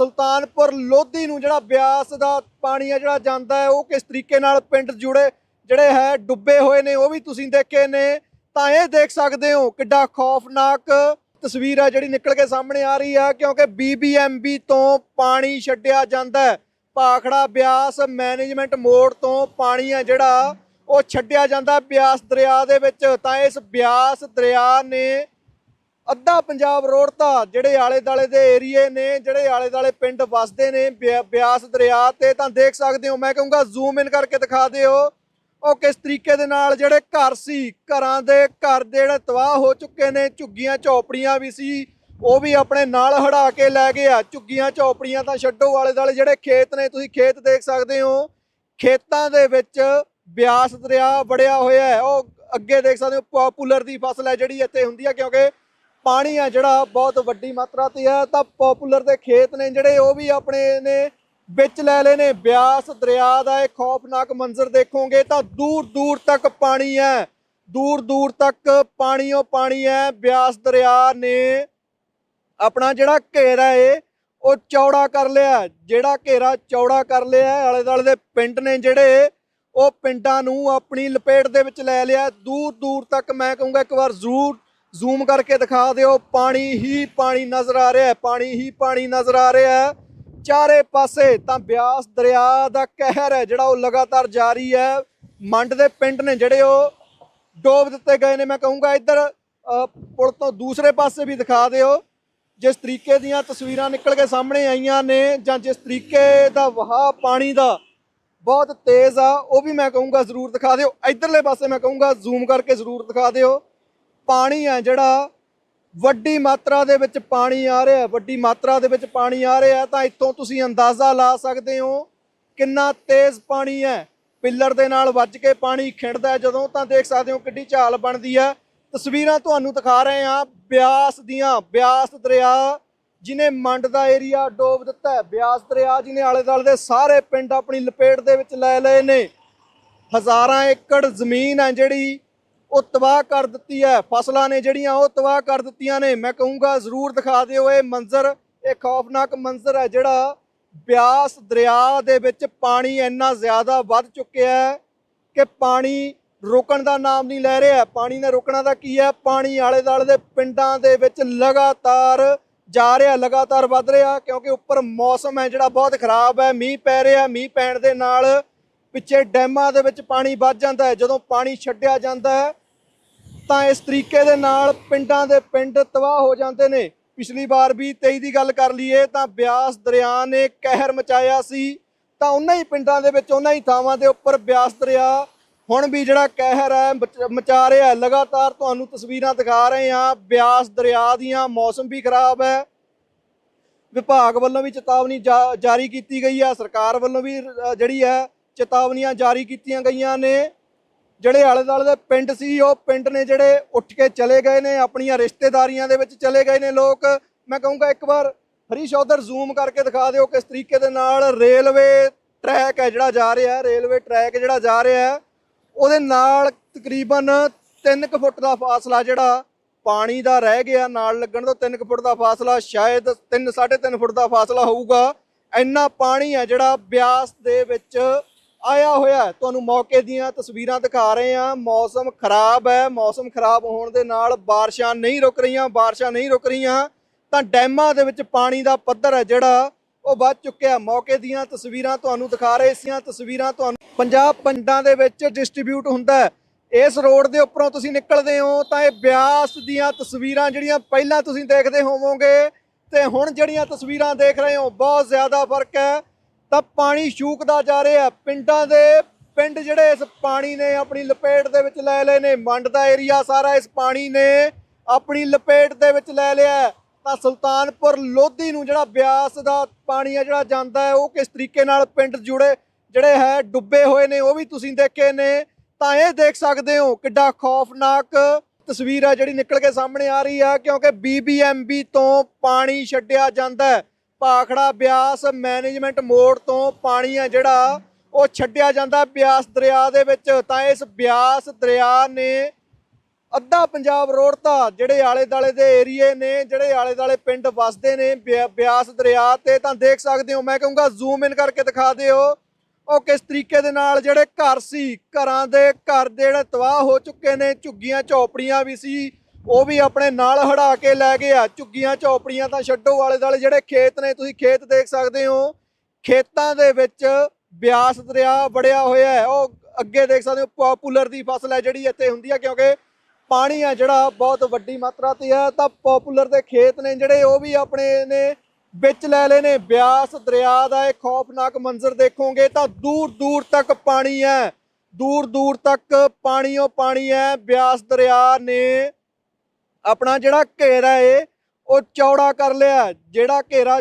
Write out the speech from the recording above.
ਸੁਲਤਾਨਪੁਰ ਲੋਧੀ ਨੂੰ ਜਿਹੜਾ ਬਿਆਸ ਦਾ ਪਾਣੀ ਆ ਜਿਹੜਾ ਜਾਂਦਾ ਹੈ, ਉਹ ਕਿਸ ਤਰੀਕੇ ਨਾਲ ਪਿੰਡ ਜੁੜੇ, ਜਿਹੜੇ ਹੈ, ਡੁੱਬੇ ਹੋਏ ਨੇ, ਉਹ ਵੀ ਤੁਸੀਂ ਦੇਖੇ ਨੇ। ਤਾਂ ਇਹ ਦੇਖ ਸਕਦੇ ਹੋ ਕਿੱਡਾ ਖੌਫਨਾਕ ਤਸਵੀਰ ਆ ਜਿਹੜੀ ਨਿਕਲ ਕੇ ਸਾਹਮਣੇ ਆ ਰਹੀ ਆ, ਕਿਉਂਕਿ ਬੀਬੀਐਮਬੀ ਤੋਂ ਪਾਣੀ ਛੱਡਿਆ ਜਾਂਦਾ ਹੈ। ਭਾਖੜਾ ਬਿਆਸ ਮੈਨੇਜਮੈਂਟ ਮੋੜ ਤੋਂ ਪਾਣੀ ਆ ਜਿਹੜਾ, ਉਹ ਛੱਡਿਆ ਜਾਂਦਾ ਬਿਆਸ ਦਰਿਆ ਦੇ ਵਿੱਚ। ਤਾਂ ਇਸ ਬਿਆਸ ਦਰਿਆ ਨੇ ਅੱਧਾ ਪੰਜਾਬ ਰੋੜਤਾ ਜਿਹੜੇ ਆਲੇ ਦਾਲੇ ਦੇ ਏਰੀਏ ਨੇ, ਜਿਹੜੇ ਆਲੇ ਦਾਲੇ ਪਿੰਡ ਵਸਦੇ ਨੇ, ਬਿਆ- ਬਿਆਸ ਦਰਿਆ ਤੇ ਤਾਂ ਦੇਖ ਸਕਦੇ ਹੋ, ਮੈਂ ਕਹੂੰਗਾ ਜ਼ੂਮ ਇਨ ਕਰਕੇ ਦਿਖਾ ਦਿਓ। ਉਹ ਕਿਸ ਤਰੀਕੇ ਦੇ ਨਾਲ ਜਿਹੜੇ ਘਰ ਸੀ, ਘਰਾਂ ਦੇ ਘਰ ਦੇ ਜਿਹੜੇ ਤਬਾਹ ਹੋ ਚੁੱਕੇ ਨੇ, ਝੁੱਗੀਆਂ ਝੌਪੜੀਆਂ ਵੀ ਸੀ, ਉਹ ਵੀ ਆਪਣੇ ਨਾਲ ਹੜਾ ਕੇ ਲੈ ਗਏ ਆ। ਝੁੱਗੀਆਂ ਝੌਪੜੀਆਂ ਤਾਂ ਛੱਡੋ ਆਲੇ ਦਾਲੇ ਜਿਹੜੇ ਖੇਤ ਨੇ, ਤੁਸੀਂ ਖੇਤ ਦੇਖ ਸਕਦੇ ਹੋ। ਖੇਤਾਂ ਦੇ ਵਿੱਚ ਬਿਆਸ ਦਰਿਆ ਵੜਿਆ ਹੋਇਆ ਹੈ। ਉਹ ਅੱਗੇ ਦੇਖ ਸਕਦੇ ਹੋ ਪਪੂਲਰ ਦੀ ਫਸਲ ਹੈ ਜਿਹੜੀ ਇੱਥੇ ਹੁੰਦੀ ਹੈ, ਕਿਉਂਕਿ ਪਾਣੀ ਆ ਜਿਹੜਾ ਬਹੁਤ ਵੱਡੀ ਮਾਤਰਾ ਤੇ ਹੈ, ਤਾਂ ਪਪੂਲਰ ਦੇ ਖੇਤ ਨੇ ਜਿਹੜੇ ਉਹ ਵੀ ਆਪਣੇ ਨੇ ਵਿੱਚ ਲੈ ਲਏ ਨੇ। ਬਿਆਸ ਦਰਿਆ ਦਾ ਇਹ ਖੌਫਨਾਕ ਮੰਜ਼ਰ ਦੇਖੋਗੇ ਤਾਂ ਦੂਰ ਦੂਰ ਤੱਕ ਪਾਣੀ ਹੈ। ਦੂਰ ਦੂਰ ਤੱਕ ਪਾਣੀ ਓ ਪਾਣੀ ਹੈ। ਬਿਆਸ ਦਰਿਆ ਨੇ ਆਪਣਾ ਜਿਹੜਾ ਘੇਰਾ ਏ, ਉਹ ਚੌੜਾ ਕਰ ਲਿਆ। ਜਿਹੜਾ ਘੇਰਾ ਚੌੜਾ ਕਰ ਲਿਆ, ਆਲੇ ਦੁਆਲੇ ਦੇ ਪਿੰਡ ਨੇ ਜਿਹੜੇ, ਉਹ ਪਿੰਡਾਂ ਨੂੰ ਆਪਣੀ ਲਪੇਟ ਦੇ ਵਿੱਚ ਲੈ ਲਿਆ। ਦੂਰ ਦੂਰ ਤੱਕ ਮੈਂ ਕਹੂੰਗਾ ਇੱਕ ਵਾਰ ਜ਼ਰੂਰ ਜ਼ੂਮ ਕਰਕੇ ਦਿਖਾ ਦਿਓ। ਪਾਣੀ ਹੀ ਪਾਣੀ ਨਜ਼ਰ ਆ ਰਿਹਾ ਹੈ, ਪਾਣੀ ਹੀ ਪਾਣੀ ਨਜ਼ਰ ਆ ਰਿਹਾ ਹੈ। ਚਾਰੇ ਪਾਸੇ ਤਾਂ ਬਿਆਸ ਦਰਿਆ ਦਾ ਕਹਿਰ ਹੈ, ਜਿਹੜਾ ਉਹ ਲਗਾਤਾਰ ਜਾਰੀ ਹੈ। ਮੰਡ ਦੇ ਪਿੰਡ ਨੇ ਜਿਹੜੇ ਉਹ ਡੋਬ ਦਿੱਤੇ ਗਏ ਨੇ। ਮੈਂ ਕਹੂੰਗਾ ਇੱਧਰ ਪੁਲ ਤੋਂ ਦੂਸਰੇ ਪਾਸੇ ਵੀ ਦਿਖਾ ਦਿਓ। ਜਿਸ ਤਰੀਕੇ ਦੀਆਂ ਤਸਵੀਰਾਂ ਨਿਕਲ ਕੇ ਸਾਹਮਣੇ ਆਈਆਂ ਨੇ ਜਾਂ ਜਿਸ ਤਰੀਕੇ ਦਾ ਵਹਾਅ ਪਾਣੀ ਦਾ ਬਹੁਤ ਤੇਜ਼ ਆ, ਉਹ ਵੀ ਮੈਂ ਕਹੂੰਗਾ ਜ਼ਰੂਰ ਦਿਖਾ ਦਿਓ। ਇਧਰਲੇ ਪਾਸੇ ਮੈਂ ਕਹੂੰਗਾ, ਜ਼ੂਮ ਕਰਕੇ ਜ਼ਰੂਰ ਦਿਖਾ ਦਿਓ। ਪਾਣੀ ਆ ਜਿਹੜਾ, ਵੱਡੀ ਮਾਤਰਾ ਦੇ ਵਿੱਚ ਪਾਣੀ ਆ ਰਿਹਾ, ਵੱਡੀ ਮਾਤਰਾ ਦੇ ਵਿੱਚ ਪਾਣੀ ਆ ਰਿਹਾ, ਤਾਂ ਇੱਥੋਂ ਤੁਸੀਂ ਅੰਦਾਜ਼ਾ ਲਾ ਸਕਦੇ ਹੋ ਕਿੰਨਾ ਤੇਜ਼ ਪਾਣੀ ਹੈ। ਪਿੱਲਰ ਦੇ ਨਾਲ ਵੱਜ ਕੇ ਪਾਣੀ ਖਿੰਡਦਾ ਜਦੋਂ ਤਾਂ ਦੇਖ ਸਕਦੇ ਹੋ ਕਿੱਡੀ ਝਾਲ ਬਣਦੀ ਹੈ। ਤਸਵੀਰਾਂ ਤੁਹਾਨੂੰ ਦਿਖਾ ਰਹੇ ਹਾਂ। ਬਿਆਸ ਦੀਆਂ, ਬਿਆਸ ਦਰਿਆ ਜਿਨੇ ਮੰਡ ਦਾ ਏਰੀਆ ਡੋਬ ਦਿੱਤਾ ਹੈ। ਬਿਆਸ ਦਰਿਆ ਜਿਨੇ ਆਲੇ ਦੁਆਲੇ ਦੇ ਸਾਰੇ ਪਿੰਡ ਆਪਣੀ ਲਪੇਟ ਦੇ ਵਿੱਚ ਲੈ ਲਏ ਨੇ। ਹਜ਼ਾਰਾਂ ਏਕੜ ਜ਼ਮੀਨ ਹੈ ਜਿਹੜੀ ਉਹ ਤਬਾਹ ਕਰ ਦਿੱਤੀ ਹੈ। ਫਸਲਾਂ ਨੇ ਜਿਹੜੀਆਂ ਉਹ ਤਬਾਹ ਕਰ ਦਿੱਤੀਆਂ ਨੇ। ਮੈਂ ਕਹੂੰਗਾ ਜ਼ਰੂਰ ਦਿਖਾ ਦਿਓ, ਇਹ ਮੰਜ਼ਰ, ਇਹ ਖੌਫਨਾਕ ਮੰਜ਼ਰ ਹੈ ਜਿਹੜਾ ਬਿਆਸ ਦਰਿਆ ਦੇ ਵਿੱਚ ਪਾਣੀ ਇੰਨਾ ਜ਼ਿਆਦਾ ਵੱਧ ਚੁੱਕਿਆ ਹੈ ਕਿ ਪਾਣੀ ਰੁਕਣ ਦਾ ਨਾਮ ਨਹੀਂ ਲੈ ਰਿਹਾ। ਪਾਣੀ ਨੇ ਰੁਕਣਾ ਦਾ ਕੀ ਹੈ? ਪਾਣੀ ਆਲੇ ਦਾਲੇ ਦੇ ਪਿੰਡਾਂ ਦੇ ਵਿੱਚ ਲਗਾਤਾਰ ਜਾ ਰਿਹਾ, ਲਗਾਤਾਰ ਵੱਧ ਰਿਹਾ ਕਿਉਂਕਿ ਉੱਪਰ ਮੌਸਮ ਹੈ ਜਿਹੜਾ ਬਹੁਤ ਖਰਾਬ ਹੈ। ਮੀਂਹ ਪੈ ਰਿਹਾ, ਮੀਂਹ ਪੈਣ ਦੇ ਨਾਲ ਪਿੱਛੇ ਡੈਮਾਂ ਦੇ ਵਿੱਚ ਪਾਣੀ ਵੱਧ ਜਾਂਦਾ ਹੈ। ਜਦੋਂ ਪਾਣੀ ਛੱਡਿਆ ਜਾਂਦਾ ਹੈ ਤਾਂ ਇਸ ਤਰੀਕੇ ਦੇ ਨਾਲ ਪਿੰਡਾਂ ਦੇ ਪਿੰਡ ਤਬਾਹ ਹੋ ਜਾਂਦੇ ਨੇ। ਪਿਛਲੀ ਵਾਰ ਵੀ 23 ਦੀ ਗੱਲ ਕਰ ਲਈਏ ਤਾਂ ਬਿਆਸ ਦਰਿਆ ਨੇ ਕਹਿਰ ਮਚਾਇਆ ਸੀ। ਤਾਂ ਉਹਨਾਂ ਹੀ ਪਿੰਡਾਂ ਦੇ ਵਿੱਚ ਉਹਨਾਂ ਹੀ ਥਾਵਾਂ ਦੇ ਉੱਪਰ ਬਿਆਸ ਦਰਿਆ ਹੁਣ ਵੀ ਜਿਹੜਾ ਕਹਿਰ ਹੈ, ਮਚ- ਮਚਾ ਰਿਹਾ ਲਗਾਤਾਰ ਤੁਹਾਨੂੰ ਤਸਵੀਰਾਂ ਦਿਖਾ ਰਹੇ ਹਾਂ। ਬਿਆਸ ਦਰਿਆ ਦੀਆਂ ਮੌਸਮ ਵੀ ਖਰਾਬ ਹੈ। ਵਿਭਾਗ ਵੱਲੋਂ ਵੀ ਚੇਤਾਵਨੀ ਜਾ- ਜਾਰੀ ਕੀਤੀ ਗਈ ਹੈ। ਸਰਕਾਰ ਵੱਲੋਂ ਵੀ ਜਿਹੜੀ ਹੈ, ਚੇਤਾਵਨੀਆਂ ਜਾਰੀ ਕੀਤੀਆਂ ਗਈਆਂ ਨੇ। ਜਿਹੜੇ ਆਲੇ ਦੁਆਲੇ ਦੇ ਪਿੰਡ ਸੀ, ਉਹ ਪਿੰਡ ਨੇ ਜਿਹੜੇ ਉੱਠ ਕੇ ਚਲੇ ਗਏ ਨੇ, ਆਪਣੀਆਂ ਰਿਸ਼ਤੇਦਾਰੀਆਂ ਦੇ ਵਿੱਚ ਚਲੇ ਗਏ ਨੇ ਲੋਕ। ਮੈਂ ਕਹੂੰਗਾ ਇੱਕ ਵਾਰ ਹਰੀਸ਼ ਉਧਰ ਜ਼ੂਮ ਕਰਕੇ ਦਿਖਾ ਦਿਓ ਕਿਸ ਤਰੀਕੇ ਦੇ ਨਾਲ ਰੇਲਵੇ ਟਰੈਕ ਹੈ ਜਿਹੜਾ ਜਾ ਰਿਹਾ ਹੈ ਰੇਲਵੇ ਟਰੈਕ ਜਿਹੜਾ ਜਾ ਰਿਹਾ ਹੈ। ਉਹਦੇ ਨਾਲ ਤਕਰੀਬਨ 3 ਫੁੱਟ ਦਾ ਫਾਸਲਾ ਜਿਹੜਾ ਪਾਣੀ ਦਾ ਰਹਿ ਗਿਆ, ਨਾਲ ਲੱਗਣ ਤੋਂ 3 ਫੁੱਟ ਦਾ ਫਾਸਲਾ, ਸ਼ਾਇਦ 3 3.5 ਫੁੱਟ ਦਾ ਫਾਸਲਾ ਹੋਊਗਾ। ਇੰਨਾ ਪਾਣੀ ਹੈ ਜਿਹੜਾ ਬਿਆਸ ਦੇ ਵਿੱਚ ਆਇਆ ਹੋਇਆ ਤੁਹਾਨੂੰ ਮੌਕੇ ਦੀਆਂ ਤਸਵੀਰਾਂ ਦਿਖਾ ਰਹੇ ਹਾਂ। ਮੌਸਮ ਖਰਾਬ ਹੈ। ਮੌਸਮ ਖਰਾਬ ਹੋਣ ਦੇ ਨਾਲ ਬਾਰਿਸ਼ਾਂ ਨਹੀਂ ਰੁਕ ਰਹੀਆਂ, ਬਾਰਿਸ਼ਾਂ ਨਹੀਂ ਰੁਕ ਰਹੀਆਂ। ਤਾਂ ਡੈਮਾਂ ਦੇ ਵਿੱਚ ਪਾਣੀ ਦਾ ਪੱਧਰ ਹੈ ਜਿਹੜਾ, ਉਹ ਵੱਧ ਚੁੱਕਿਆ ਮੌਕੇ ਦੀਆਂ ਤਸਵੀਰਾਂ ਤੁਹਾਨੂੰ ਦਿਖਾ ਰਹੇ ਸੀਆਂ ਤਸਵੀਰਾਂ ਤੁਹਾਨੂੰ ਪੰਜਾਬ ਪਿੰਡਾਂ ਦੇ ਵਿੱਚ ਡਿਸਟ੍ਰੀਬਿਊਟ ਹੁੰਦਾ ਇਸ ਰੋਡ ਦੇ ਉੱਪਰੋਂ ਤੁਸੀਂ ਨਿਕਲਦੇ ਹੋ ਤਾਂ ਇਹ ਬਿਆਸ ਦੀਆਂ ਤਸਵੀਰਾਂ ਜਿਹੜੀਆਂ ਪਹਿਲਾਂ ਤੁਸੀਂ ਦੇਖਦੇ ਹੋਵੋਗੇ, ਤੇ ਹੁਣ ਜਿਹੜੀਆਂ ਤਸਵੀਰਾਂ ਦੇਖ ਰਹੇ ਹੋ, ਬਹੁਤ ਜ਼ਿਆਦਾ ਫ਼ਰਕ ਹੈ। ਤਾਂ ਪਾਣੀ ਸ਼ੂਕਦਾ ਜਾ ਰਿਹਾ। ਪਿੰਡਾਂ ਦੇ ਪਿੰਡ ਜਿਹੜੇ ਇਸ ਪਾਣੀ ਨੇ ਆਪਣੀ ਲਪੇਟ ਦੇ ਵਿੱਚ ਲੈ ਲਏ ਨੇ। ਮੰਡ ਦਾ ਏਰੀਆ ਸਾਰਾ ਇਸ ਪਾਣੀ ਨੇ ਆਪਣੀ ਲਪੇਟ ਦੇ ਵਿੱਚ ਲੈ ਲਿਆ ਤਾਂ ਸੁਲਤਾਨਪੁਰ ਲੋਧੀ ਨੂੰ ਜਿਹੜਾ ਬਿਆਸ ਦਾ ਪਾਣੀ ਹੈ ਜਿਹੜਾ ਜਾਂਦਾ ਹੈ, ਉਹ ਕਿਸ ਤਰੀਕੇ ਨਾਲ ਪਿੰਡ ਜੁੜੇ, ਜਿਹੜੇ ਹੈ, ਡੁੱਬੇ ਹੋਏ ਨੇ, ਉਹ ਵੀ ਤੁਸੀਂ ਦੇਖੇ ਨੇ। ਤਾਂ ਇਹ ਦੇਖ ਸਕਦੇ ਹੋ ਕਿੱਡਾ ਖੌਫਨਾਕ ਤਸਵੀਰ ਹੈ ਜਿਹੜੀ ਨਿਕਲ ਕੇ ਸਾਹਮਣੇ ਆ ਰਹੀ ਹੈ ਕਿਉਂਕਿ ਬੀਬੀਐਮਬੀ ਤੋਂ ਪਾਣੀ ਛੱਡਿਆ ਜਾਂਦਾ ਹੈ। ਭਾਖੜਾ ਬਿਆਸ ਮੈਨੇਜਮੈਂਟ ਮੋੜ ਤੋਂ ਪਾਣੀ ਹੈ ਜਿਹੜਾ, ਉਹ ਛੱਡਿਆ ਜਾਂਦਾ ਬਿਆਸ ਦਰਿਆ ਦੇ ਵਿੱਚ। ਤਾਂ ਇਸ ਬਿਆਸ ਦਰਿਆ ਨੇ ਅੱਧਾ ਪੰਜਾਬ ਰੋੜਤਾ, ਜਿਹੜੇ ਆਲੇ ਦਾਲੇ ਦੇ ਏਰੀਏ ਨੇ, ਜਿਹੜੇ ਆਲੇ ਦਾਲੇ ਪਿੰਡ ਵਸਦੇ ਨੇ ਬਿਆ- ਬਿਆਸ ਦਰਿਆ ਤੇ। ਤਾਂ ਦੇਖ ਸਕਦੇ ਹੋ, ਮੈਂ ਕਹੂੰਗਾ ਜ਼ੂਮ ਇਨ ਕਰਕੇ ਦਿਖਾ ਦਿਓ। ਉਹ ਕਿਸ ਤਰੀਕੇ ਦੇ ਨਾਲ ਜਿਹੜੇ ਘਰ ਸੀ, ਘਰਾਂ ਦੇ ਘਰ ਦੇ ਜਿਹੜੇ ਤਬਾਹ ਹੋ ਚੁੱਕੇ ਨੇ, ਝੁੱਗੀਆਂ, ਝੌਪੜੀਆਂ ਵੀ ਸੀ। ਉਹ ਵੀ ਆਪਣੇ ਨਾਲ ਹੜਾ ਕੇ ਲੈ ਗਏ ਆ। ਝੁੱਗੀਆਂ, ਝੌਪੜੀਆਂ ਤਾਂ ਛੱਡੋ ਵਾਲੇ ਦਾਲੇ ਜਿਹੜੇ ਖੇਤ ਨੇ, ਤੁਸੀਂ ਖੇਤ ਦੇਖ ਸਕਦੇ ਹੋ। ਖੇਤਾਂ ਦੇ ਵਿੱਚ ਬਿਆਸ ਦਰਿਆ ਵੜਿਆ ਹੋਇਆ ਹੈ। ਉਹ ਅੱਗੇ ਦੇਖ ਸਕਦੇ ਹੋ, ਪਪੂਲਰ ਦੀ ਫਸਲ ਹੈ ਜਿਹੜੀ ਇੱਥੇ ਹੁੰਦੀ ਹੈ, ਕਿਉਂਕਿ ਪਾਣੀ ਆ ਜਿਹੜਾ ਬਹੁਤ ਵੱਡੀ ਮਾਤਰਾ ਤੇ ਹੈ। ਤਾਂ ਪਪੂਲਰ ਦੇ ਖੇਤ ਨੇ ਜਿਹੜੇ, ਉਹ ਵੀ ਆਪਣੇ ਨੇ ਵਿੱਚ ਲੈ ਲਏ ਨੇ। ਬਿਆਸ ਦਰਿਆ ਦਾ ਇਹ ਖੌਫਨਾਕ ਮੰਜ਼ਰ ਦੇਖੋਗੇ ਤਾਂ ਦੂਰ ਦੂਰ ਤੱਕ ਪਾਣੀ ਹੈ। ਦੂਰ ਦੂਰ ਤੱਕ ਪਾਣੀ ਓ ਪਾਣੀ ਹੈ। ਬਿਆਸ ਦਰਿਆ ਨੇ ਆਪਣਾ ਜਿਹੜਾ ਘੇਰਾ ਏ ਉਹ ਚੌੜਾ ਕਰ ਲਿਆ ਜਿਹੜਾ ਘੇਰਾ